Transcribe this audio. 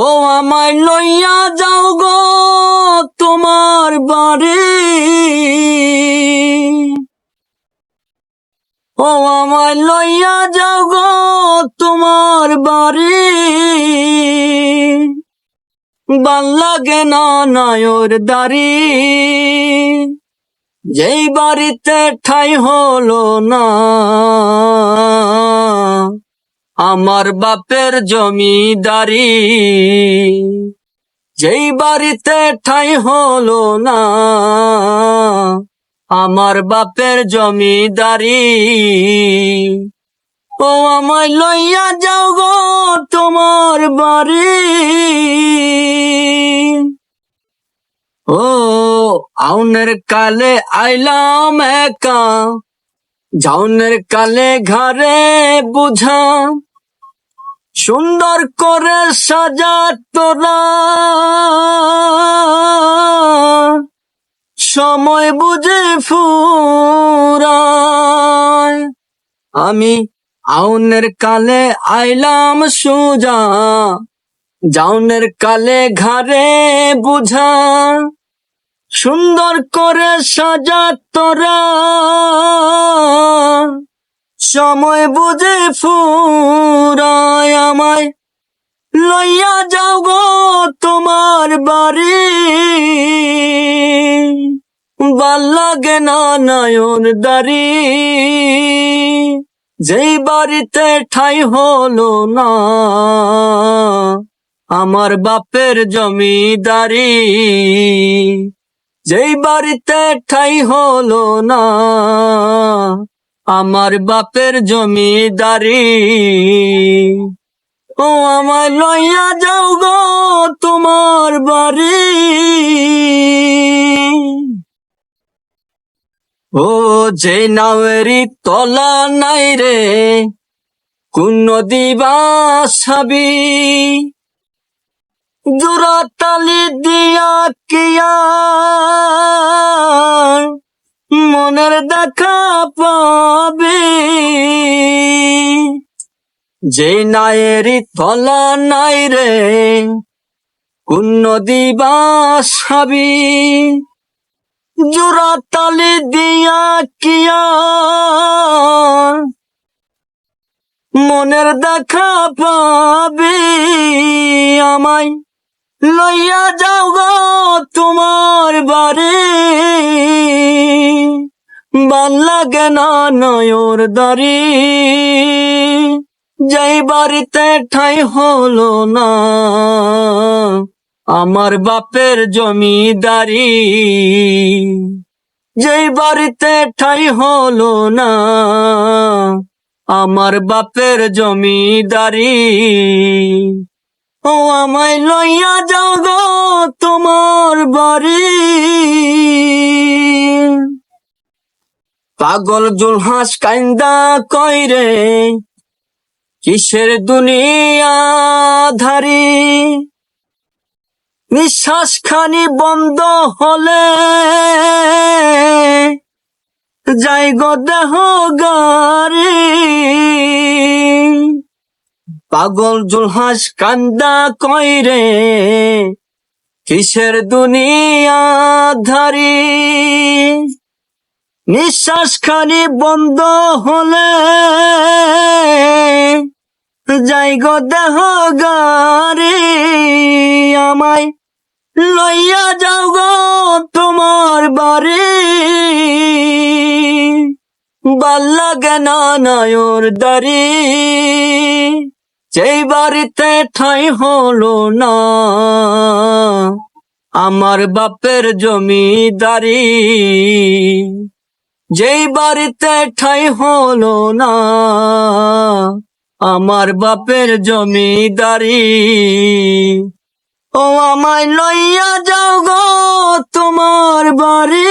ও আমায় লইয়া যাও গো তোমার বাড়ি। ও আমায় লইয়া যাও গো তোমার বাড়ি। ভালো লাগে না নায়র দাড়ি। যেই বাড়িতে ঠাই হলো না। আমার বাপের জমিদারি। যেই বাড়িতে ঠাই হলো না, আমার বাপের জমিদারি। ও আমায় লইয়া যাও গো তোমার বাড়ি। ও আউনের কালে আইলাম একা জাউনের কালে ঘরে বুঝা। সুন্দর করে সাজা তোরা সময় বুঝে ফুরায়। আমি আউনের কালে আইলাম সুজা। জাউনের কালে ঘরে বুঝা। সুন্দর করে সাজা তোরা সময় বুঝে আমায় লইয়া যাও গো তোমার বাড়ি। ভালো লাগে না নয়ন দারি যেই বাড়িতে ঠাই হলো না, আমার বাপের জমিদারি। যেই বাড়িতে ঠাই হলো না, আমার বাপের জমিদারি। ও আমায় লইয়া যাও গো তোমার বাড়ি। ও যে নাওয়েরি তলা নাই রে, কোন নদী বাসাবি জোড়া তালি দিয়া কিয়া, মনের দেখা পাবে। যে নায়েরি তলা নাই রে কোন নদী জোড়া তালি দিয়া কিয়া, মনের দেখা পাবি আমায়। লইয়া যাও গো তোমার বাড়ি ভালো লাগে না নয়র দারি যেই বাড়িতে ঠাই হলো না, আমার বাপের জমিদারি। যেই বাড়িতে ঠাই হলো না, আমার বাপের জমিদারি। ও, আমায় লইয়া যাও গো তোমার বাড়ি। পাগল জুলহাস কাইন্দা কইরে কিসের দুনিয়া ধারি? নিঃশ্বাস খানি বন্ধ হলে যাই গো দেহ গারি পাগল জুলহাস কান্দা কইরে কিসের দুনিয়া ধারি? নিঃশ্বাস খানি বন্ধ হলে যাই গো দেহ গারি, আমায় লইয়া যাও গো তোমার বাড়ি ভালো লাগে না নয়র দারি যেই বাড়িতে ঠাই হলো না, আমার বাপের জমিদারি। যেই বাড়িতে ঠাই হলো না আমার বাপের জমিদারি। ও আমায় লইয়া যাও গো তোমার বাড়ি।